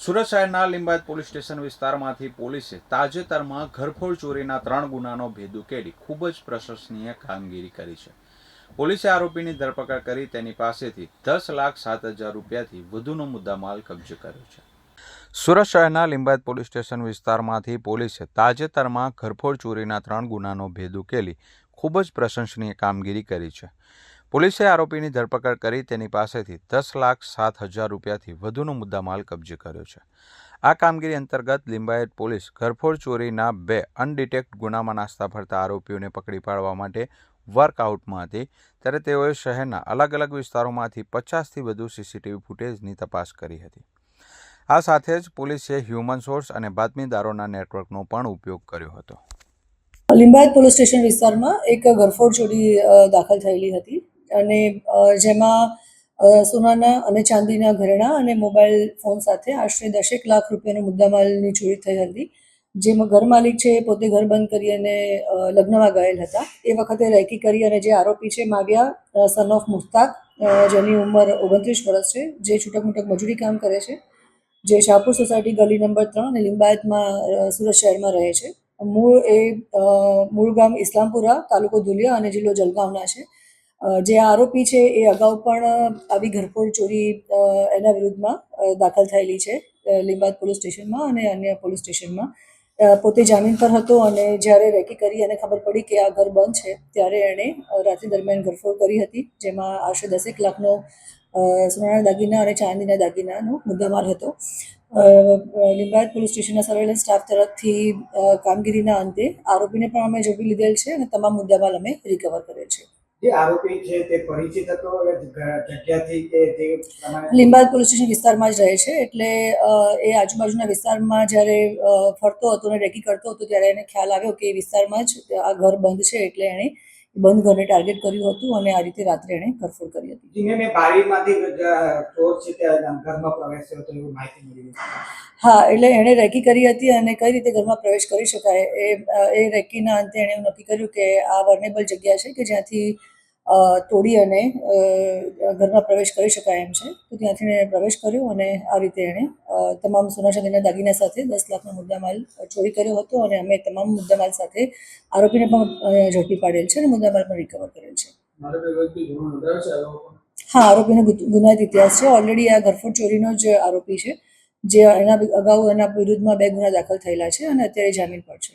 સુરત શહેરના Limbayat police station વિસ્તારમાંથી પોલીસે તાજેતરમાં ઘરફોડ ચોરીના ત્રણ ગુનાનો ભેદ ઉકેલી ખૂબ જ પ્રશંસનીય કામગીરી કરી છે. પોલીસે આરોપીની ધરપકડ કરી, તેની પાસેથી દસ લાખ સાત હજાર રૂપિયાથી વધુનો મુદ્દામાલ કબજે કર્યો છે. સુરત શહેરના લિંબાયત પોલીસ સ્ટેશન વિસ્તારમાંથી પોલીસે તાજેતરમાં ઘરફોડ ચોરીના ત્રણ ગુનાનો ભેદ ઉકેલી ખૂબ જ પ્રશંસનીય કામગીરી કરી છે. પોલીસે આરોપીની ધરપકડ કરી તેની પાસેથી દસ લાખ સાત હજાર રૂપિયાથી વધુનો મુદ્દામાલ કબજે કર્યો છે. આ કામગીરી અંતર્ગત લિંબાયત પોલીસ ઘરફોડ ચોરીના બે અનડિટેક્ટ ગુનામાં નાસ્તા ફરતા આરોપીઓને પકડી પાડવા માટે વર્કઆઉટમાં હતી. ત્યારે તેઓએ શહેરના અલગ અલગ વિસ્તારોમાંથી પચાસથી વધુ સીસીટીવી ફૂટેજની તપાસ કરી હતી. આ સાથે જ પોલીસે હ્યુમન સોર્સ અને બાતમીદારોના નેટવર્કનો પણ ઉપયોગ કર્યો હતો. લિંબાયત પોલીસ સ્ટેશન વિસ્તારમાં એક ગરફોડ ચોરી દાખલ થયેલી હતી. અને જેમાં સોનાના અને ચાંદીના ઘરેણાં અને મોબાઈલ ફોન સાથે આશરે દસેક લાખ રૂપિયાનો મુદ્દામાલની ચોરી થઈ હતી. જેમાં ઘર માલિક છે એ પોતે ઘર બંધ કરી અને લગ્નમાં ગયેલ હતા. એ વખતે રેકી કરી અને જે આરોપી છે માવ્યા સન ઓફ મુસ્તાક જેની ઉંમર ઓગણત્રીસ વર્ષ છે, જે છૂટક મૂટક મજૂરી કામ કરે છે, જે શાહપુર સોસાયટી ગલી નંબર ત્રણ અને લિંબાયતમાં સુરત શહેરમાં રહે છે. મૂળ એ મૂળ ગામ ઇસ્લામપુરા, તાલુકો ધુલિયા અને જિલ્લો જલગાંવના છે. જે આરોપી છે એ અગાઉ પણ આવી ઘરફોડ ચોરી એના વિરુદ્ધમાં દાખલ થયેલી છે અ, પોલીસ સ્ટેશનમાં અને અન્ય પોલીસ સ્ટેશનમાં. પોતે જામીન પર હતો અને જ્યારે રેકી કરી અને ખબર પડી કે આ ઘર બંધ છે ત્યારે એણે રાત્રિ દરમિયાન ઘરફોડ કરી હતી જેમાં આશરે દસેક લાખનો સોનાના દાગીના અને ચાંદીના દાગીનાનો મુદ્દામાલ હતો. લિંબાયત પોલીસ સ્ટેશનના સર્વેલન્સ સ્ટાફ તરફથી કામગીરીના અંતે આરોપીને પણ અમે ઝડપી લીધેલ છે અને તમામ મુદ્દામાલ અમે રિકવર કરેલ છે. જે આરોપી પોલીસ સ્ટેશન વિસ્તારમાં જ રહે છે, એટલે એ આજુબાજુના વિસ્તારમાં જ્યારે ફરતો હતો અને રેકી કરતો હતો ત્યારે એને ખ્યાલ આવ્યો કે એ વિસ્તારમાં જ આ ઘર બંધ છે, એટલે એણે બંધ ઘરને ટાર્ગેટ કર્યું હતું અને આ રીતે રાત્રે એણે ઘરફોડ કરી હતી. હા એટલે એણે રેકી કરી હતી અને કઈ રીતે ઘરમાં પ્રવેશ કરી શકાય એ એ રેકીના અંતે એણે એવું નક્કી કર્યું કે આ વર્નેબલ જગ્યા છે કે જ્યાંથી તોડી અને ઘરમાં પ્રવેશ કરી શકાય એમ છે. તો ત્યાંથી એણે પ્રવેશ કર્યો અને આ રીતે એણે તમામ સોના ચાંદીના દાગીના સાથે દસ લાખનો મુદ્દામાલ ચોરી કર્યો હતો અને અમે તમામ મુદ્દામાલ સાથે આરોપીને પણ ઝડપી પાડેલ છે અને મુદ્દામાલ પણ રિકવર કરેલ છે. હા આરોપીનો ગુનાહિત ઇતિહાસ છે. ઓલરેડી આ ઘરફોડ ચોરીનો જ આરોપી છે જે એના અગાઉ એના વિરુદ્ધમાં બે ગુના દાખલ થયેલા છે અને અત્યારે જામીન પર છે.